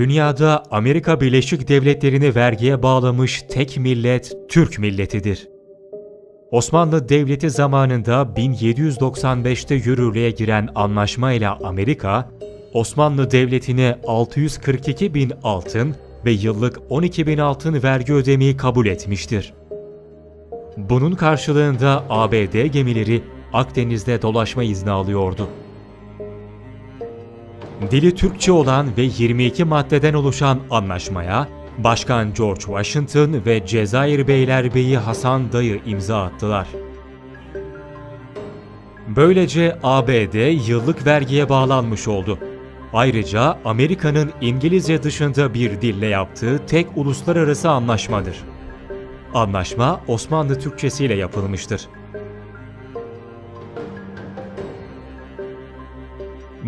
Dünyada Amerika Birleşik Devletleri'ni vergiye bağlamış tek millet Türk milletidir. Osmanlı Devleti zamanında 1795'te yürürlüğe giren anlaşma ile Amerika, Osmanlı Devleti'ne 642 bin altın ve yıllık 12 bin altın vergi ödemeyi kabul etmiştir. Bunun karşılığında ABD gemileri Akdeniz'de dolaşma izni alıyordu. Dili Türkçe olan ve 22 maddeden oluşan anlaşmaya Başkan George Washington ve Cezayir Beylerbeyi Hasan Dayı imza attılar. Böylece ABD yıllık vergiye bağlanmış oldu. Ayrıca Amerika'nın İngilizce dışında bir dille yaptığı tek uluslararası anlaşmadır. Anlaşma Osmanlı Türkçesiyle yapılmıştır.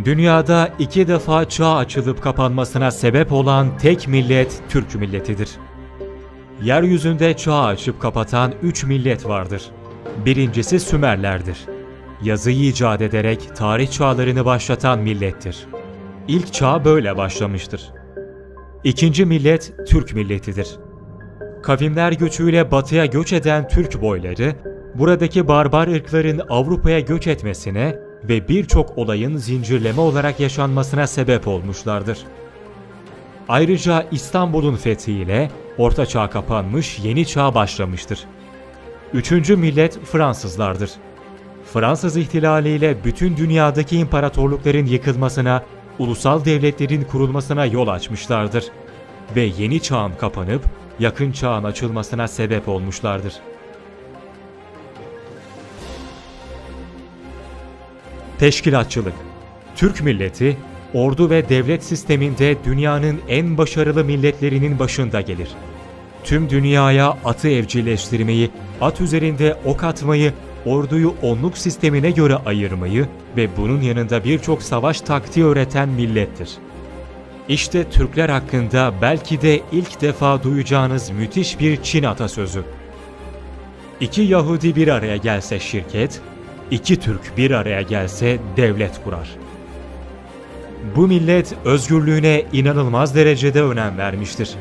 Dünyada iki defa çağ açılıp kapanmasına sebep olan tek millet Türk milletidir. Yeryüzünde çağ açıp kapatan üç millet vardır. Birincisi Sümerlerdir. Yazıyı icat ederek tarih çağlarını başlatan millettir. İlk çağ böyle başlamıştır. İkinci millet Türk milletidir. Kavimler göçüyle batıya göç eden Türk boyları, buradaki barbar ırkların Avrupa'ya göç etmesine ve birçok olayın zincirleme olarak yaşanmasına sebep olmuşlardır. Ayrıca İstanbul'un fethiyle Orta Çağ kapanmış, Yeni Çağ başlamıştır. Üçüncü millet Fransızlardır. Fransız ihtilaliyle bütün dünyadaki imparatorlukların yıkılmasına, ulusal devletlerin kurulmasına yol açmışlardır ve yeni çağın kapanıp yakın çağın açılmasına sebep olmuşlardır. Teşkilatçılık Türk milleti, ordu ve devlet sisteminde dünyanın en başarılı milletlerinin başında gelir. Tüm dünyaya atı evcilleştirmeyi, at üzerinde ok atmayı, orduyu onluk sistemine göre ayırmayı ve bunun yanında birçok savaş taktiği öğreten millettir. İşte Türkler hakkında belki de ilk defa duyacağınız müthiş bir Çin atasözü. İki Yahudi bir araya gelse şirket, iki Türk bir araya gelse devlet kurar. Bu millet özgürlüğüne inanılmaz derecede önem vermiştir.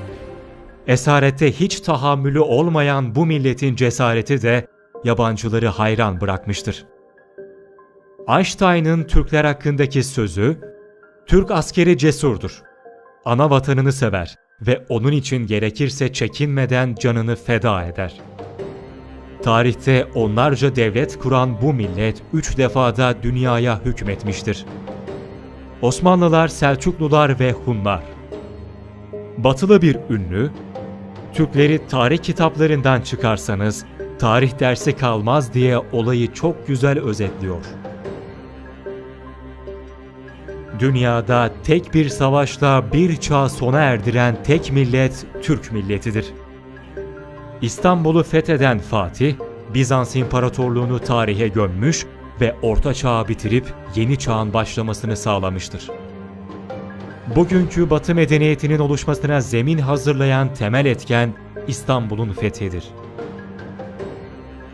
Esarette hiç tahammülü olmayan bu milletin cesareti de yabancıları hayran bırakmıştır. Einstein'ın Türkler hakkındaki sözü, Türk askeri cesurdur. Ana vatanını sever ve onun için gerekirse çekinmeden canını feda eder. Tarihte onlarca devlet kuran bu millet üç defada dünyaya hükmetmiştir. Osmanlılar, Selçuklular ve Hunlar. Batılı bir ünlü, Türkleri tarih kitaplarından çıkarsanız tarih dersi kalmaz diye olayı çok güzel özetliyor. Dünyada tek bir savaşla bir çağ sona erdiren tek millet Türk milletidir. İstanbul'u fetheden Fatih, Bizans İmparatorluğunu tarihe gömmüş ve Orta Çağ'ı bitirip yeni çağın başlamasını sağlamıştır. Bugünkü Batı medeniyetinin oluşmasına zemin hazırlayan temel etken İstanbul'un fethidir.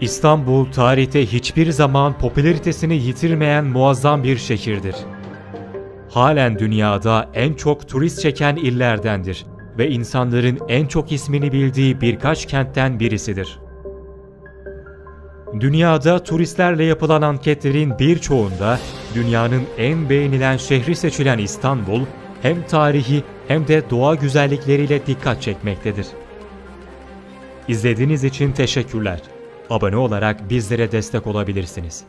İstanbul tarihte hiçbir zaman popülaritesini yitirmeyen muazzam bir şehirdir. Halen dünyada en çok turist çeken illerdendir ve insanların en çok ismini bildiği birkaç kentten birisidir. Dünyada turistlerle yapılan anketlerin birçoğunda dünyanın en beğenilen şehri seçilen İstanbul, hem tarihi hem de doğa güzellikleriyle dikkat çekmektedir. İzlediğiniz için teşekkürler. Abone olarak bizlere destek olabilirsiniz.